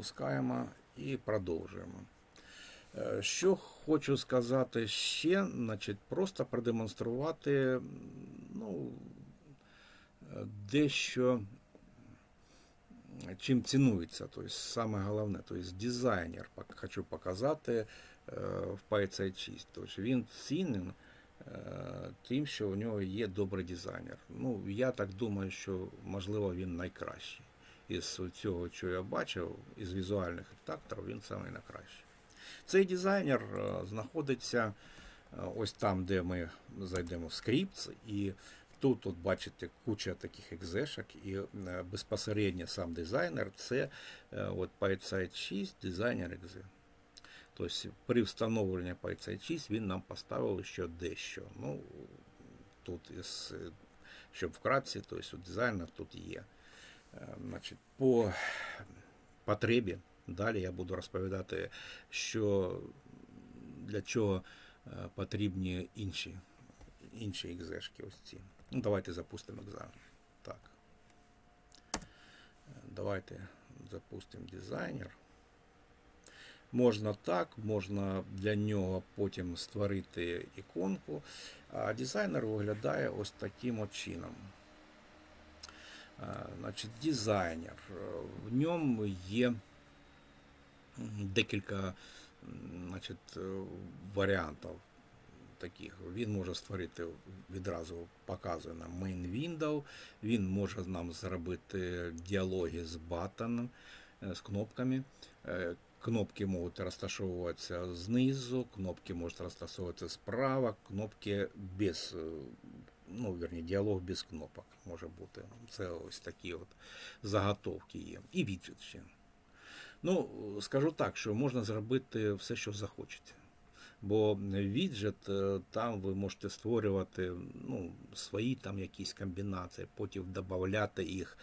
Запускаємо і продовжуємо. Е, Що хочу сказати ще, значить, просто продемонструвати ну, дещо, чим цінується. Тобто, саме головне, тобто дизайнер хочу показати е, в PyCite 6. Тобто він цінен е, тим, що у нього є добрий дизайнер. Ну, я так думаю, що можливо він найкращий. Із цього, що я бачив, із візуальних редакторів, він самий найкращий. Цей дизайнер е, знаходиться е, ось там, де ми зайдемо в скрипт, і тут от бачите куча таких екзешок, і е, безпосередньо сам дизайнер це от PySite 6 дизайнер екзе. Тобто при встановленні PySite 6 він нам поставив ще дещо. Ну, тут із, щоб вкратці, тобто у дизайнер тут є. Е, Значить, по потребі далі я буду розповідати, що для чого е, потрібні інші, інші екзешки ось ці. Ну, давайте запустимо екзамен. Так. Е, Давайте запустимо дизайнер. Можна так, можна для нього потім створити іконку. А дизайнер виглядає ось таким чином. Значить, дизайнер. В ньому є декілька значить, е, варіантів таких. Він може створити відразу показує нам main window, він може нам зробити діалоги з баттоном, е, з кнопками. Е, Кнопки можуть розташовуватися знизу, кнопки можуть розташовуватися справа, кнопки без, ну, верні, діалог без кнопок може бути. Це ось такі от заготовки є. І ще. Ну, скажу так, що можна зробити все, що захочете. Бо віджит, там ви можете створювати ну, свої там якісь комбінації, потім додати їх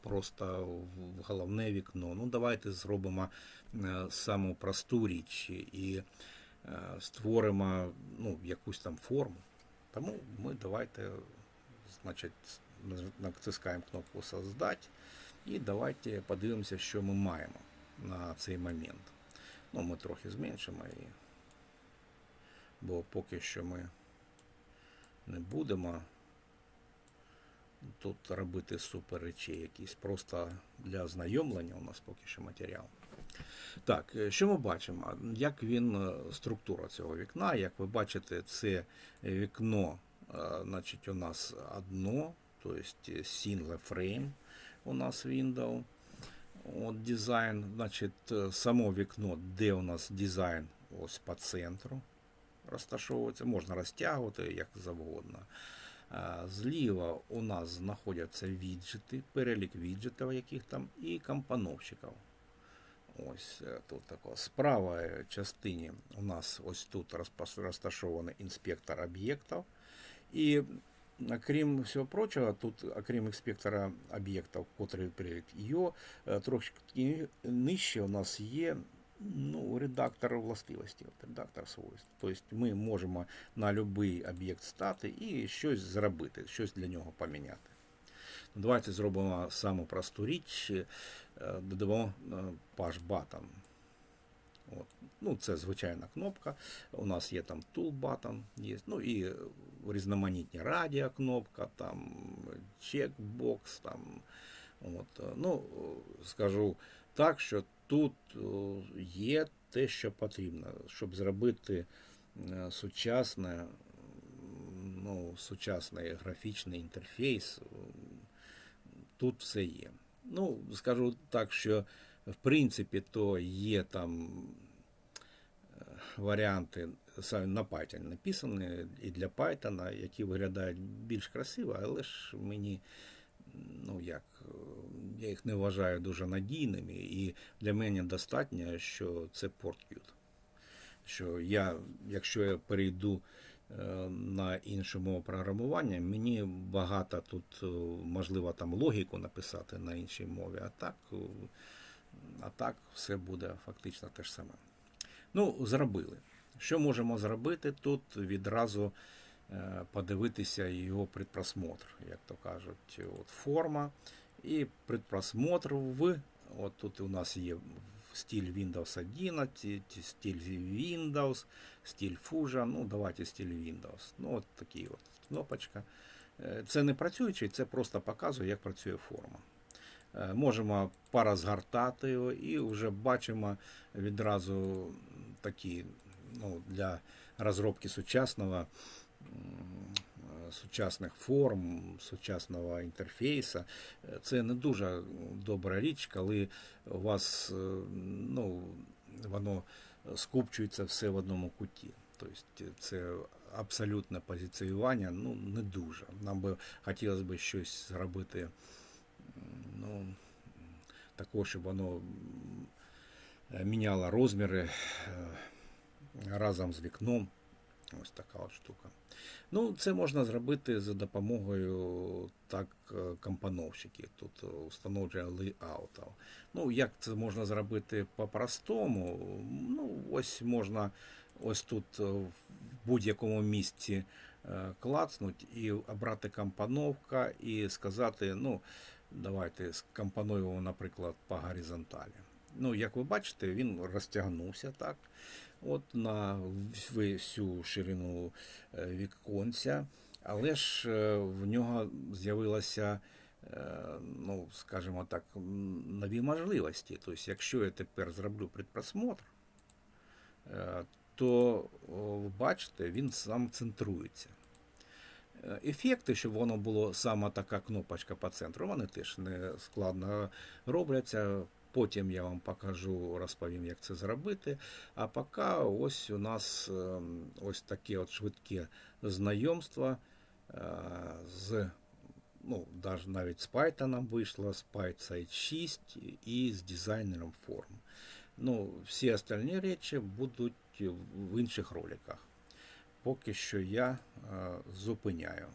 просто в- головне вікно. Ну, давайте зробимо саму просту річ і створимо ну, якусь там форму. Тому ми давайте, значить, натискаємо кнопку Создать і давайте подивимося, що ми маємо на цей момент. Ну, ми трохи зменшимо її. Бо поки що ми не будемо тут робити супер речі якісь. Просто для ознайомлення у нас поки що матеріал. Так, е, що ми бачимо? Як він, е, структура цього вікна, як ви бачите, це вікно, е, значить, у нас одно, тобто single frame у нас window. От дизайн, значить, само вікно, де у нас дизайн ось по центру розташовується, можна розтягувати як завгодно. Зліва у нас знаходяться віджити, перелік віджитів, яких там, і компоновщиків. Ось е, тут тако. З правої частині у нас ось тут розташований інспектор об'єктів. І окрім всього прочого, тут, окрім інспектора об'єктів, котрий перелік його, е, трошки нижче у нас є ну, редактор властивостей, от редактор свойств. Тобто ми можемо на будь-який об'єкт стати і щось зробити, щось для нього поміняти. Давайте зробимо саму просту річ, е, додамо е, button. От. Ну, це звичайна кнопка. У нас є там tool button, є, ну і різноманітні радіо кнопка, там чекбокс, там. От. е, Ну, е, скажу так, що тут е, є те, що потрібно, щоб зробити е, сучасне, ну, сучасний графічний інтерфейс. Тут все є. Ну, скажу так, що в принципі то є там е, варіанти на Python написані і для Python, які виглядають більш красиво, але ж мені ну як, я їх не вважаю дуже надійними, і для мене достатньо, що це PortQt. Що я, якщо я перейду на іншу мову програмування, мені багато тут е, можливо там логіку написати на іншій мові, а так, е, а так все буде фактично те ж саме. Ну, зробили. Що можемо зробити тут? Відразу е, подивитися його предпросмотр, як то кажуть, от форма і предпросмотр в. От тут у нас є стиль Windows 11, стиль Windows, стиль Fusion. Ну, давайте стиль Windows. Ну, от такі от кнопочка. Е, Це не працюючий, це просто показує, як працює форма. Е, Можемо порозгортати його і вже бачимо відразу такі ну, для розробки сучасного сучасних форм, сучасного інтерфейсу. Е, Це не дуже добра річ, коли у вас е, ну, воно скупчується все в одному куті. Тобто це абсолютне позиціювання, ну не дуже. Нам би хотілося б щось зробити ну, такого, щоб воно е, міняло розміри е, разом з вікном. Ось така от штука. Ну, це можна зробити за допомогою так е, компоновщиків. Тут е, встановлює лейаутів. Ну, як це можна зробити по-простому? Ну, ось можна ось тут е, в будь-якому місці е, клацнути і обрати компоновка і сказати, ну, давайте скомпонуємо, наприклад, по горизонталі. Ну, як ви бачите, він розтягнувся так. От на всю ширину е, віконця, але ж е, в нього з'явилося, е, ну, скажімо так, нові можливості. Тобто, якщо я тепер зроблю предпросмотр, то бачите, він сам центрується. Ефекти, щоб воно було саме така кнопочка по центру, вони теж не складно робляться. Потім я вам покажу, розповім, як це зробити. А поки ось у нас ем, ось таке от швидке знайомство е, з, ну, даже навіть з Python вийшло, з PySite 6 і з дизайнером форм. Ну, всі остальні речі будуть в інших роликах. Поки що я е, зупиняю.